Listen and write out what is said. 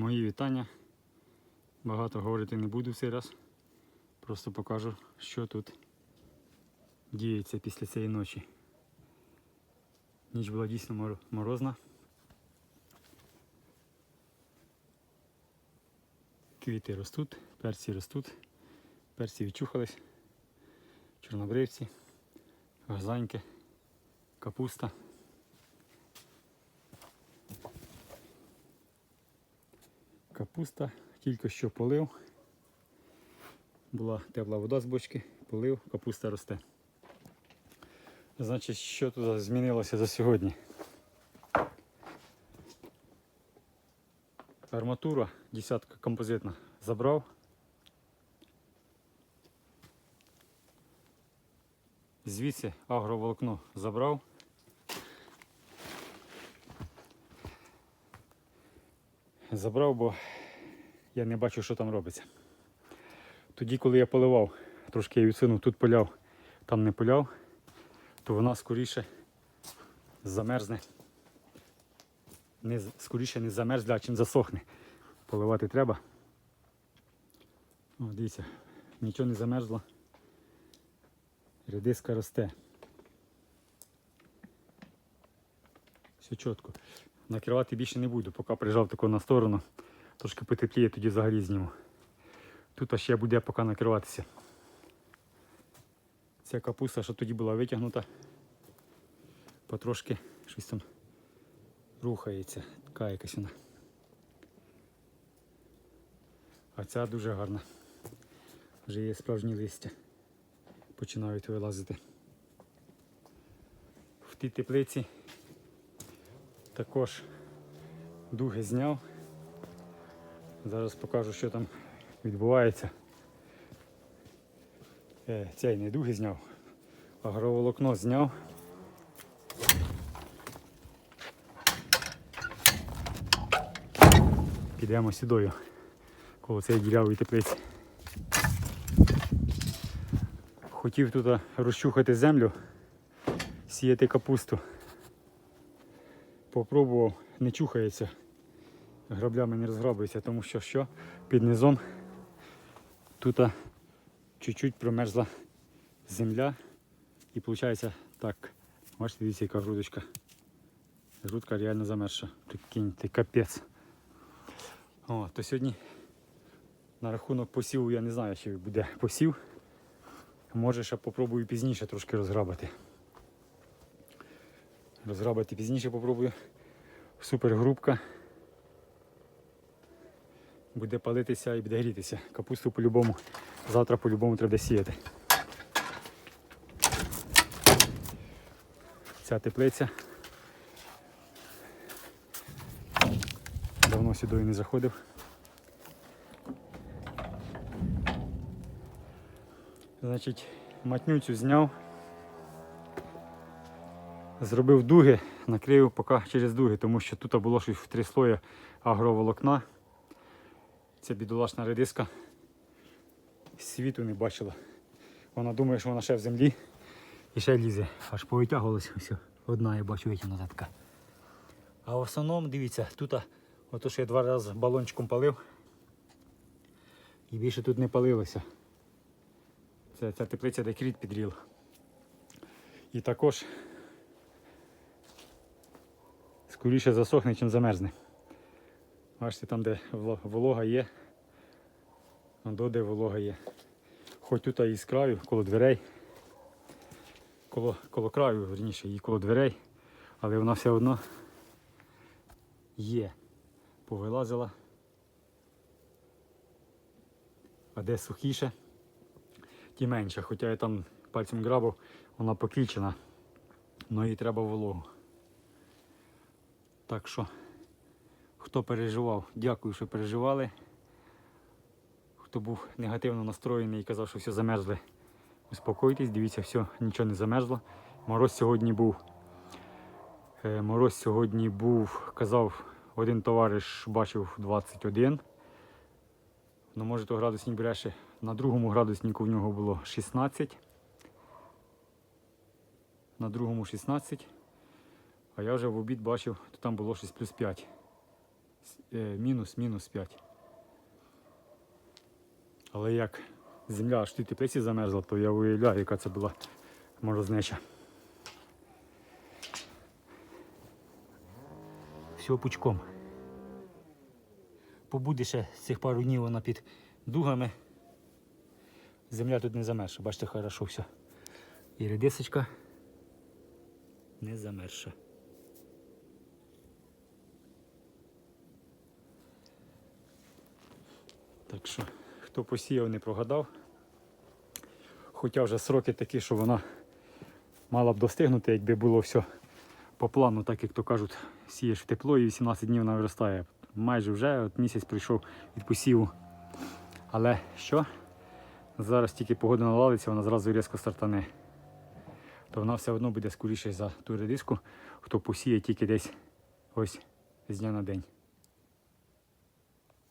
Мої вітання. Багато говорити не буду в цей раз. Просто покажу, що тут діється після цієї ночі. Ніч була дійсно морозна. Квіти ростуть, перці ростуть, перці відчухались, чорнобривці, газаньки, капуста. Капуста тільки що полив. Була тепла вода з бочки, полив, капуста росте. Значить, що тут змінилося за сьогодні? Арматура, десятка композитна, забрав. Звідси агроволокно забрав. Забрав, бо я не бачу, що там робиться. Тоді, коли я поливав, трошки я відсунув, тут поляв, там не поляв, то вона скоріше замерзне. Не, скоріше не замерзне, а чим засохне. Поливати треба. О, дивіться, нічого не замерзло. Редиска росте. Все чітко. Накривати більше не буду, поки прижав тако на сторону. Трошки потепліє, тоді взагалі зніму. Тут ще буде поки накриватися. Ця капуста, що тоді була витягнута, потрошки щось там рухається. Така якась вона. А ця дуже гарна. Вже є справжні листя. Починають вилазити. В тій теплиці також дуги зняв. Зараз покажу, що там відбувається. Е, цей не дуги зняв, агроволокно зняв. Підемо сюдою коло цієї ділявої теплиці. Хотів тут розчухати землю, сіяти капусту. Попробував, не чухається, граблями не розграбується, тому що що під низом тут чуть-чуть промерзла земля і виходить так. Бачите, дивіться, яка грудочка. Грудка реально замерзша. Прикиньте, капець. О, то сьогодні на рахунок посіву я не знаю, чи буде посів. Може ще попробую пізніше трошки розграбати. Розграбати пізніше попробую. Супергрупка. Буде палитися і буде грітися. Капусту по-любому. Завтра по-любому треба сіяти. Ця теплиця. Давно сюди не заходив. Значить, матнюцю зняв. Зробив дуги, накрив поки через дуги, тому що тут було щось в три слої агроволокна. Ця бідолашна редиска світу не бачила. Вона думає, що вона ще в землі і ще лізе. Аж повитягувалася. Ось одна я бачу витягнута така. А в основному, дивіться, тут ото що я два рази балончиком палив. І більше тут не палилося. Це ця теплиця, де кріт підріл. І також скоріше засохне, ніж замерзне. Бачите, там, де волога є, до де волога є. Хоч тут і з краю, коло дверей, коло, коло краю, верніше, і коло дверей, але вона все одно є. Повилазила. А де сухіше, ті менше. Хоча я там пальцем грабав, вона покільчена, але їй треба вологу. Так що, хто переживав, дякую, що переживали. Хто був негативно настроєний і казав, що все замерзли, успокойтесь, дивіться, все, нічого не замерзло. Мороз сьогодні був. Е, Мороз сьогодні був, казав, один товариш бачив 21. Ну, може, то градусник бреше. На другому градуснику в нього було 16. На другому 16. А я вже в обід бачив, то там було щось плюс 5. е, мінус, мінус 5. Але як земля аж в тій теплиці замерзла, то я уявляю, яка це була морознеча. Все пучком. Побуде ще цих пару днів вона під дугами. Земля тут не замерзша, бачите, хорошо все. І редисочка не замерзша. Так що, хто посіяв, не прогадав. Хоча вже сроки такі, що вона мала б достигнути, якби було все по плану, так як то кажуть, сієш в тепло і 18 днів вона виростає. Майже вже от місяць прийшов від посіву. Але що? Зараз тільки погода наладиться, вона зразу різко стартане. То вона все одно буде скоріше за ту редиску, хто посіє тільки десь ось з дня на день.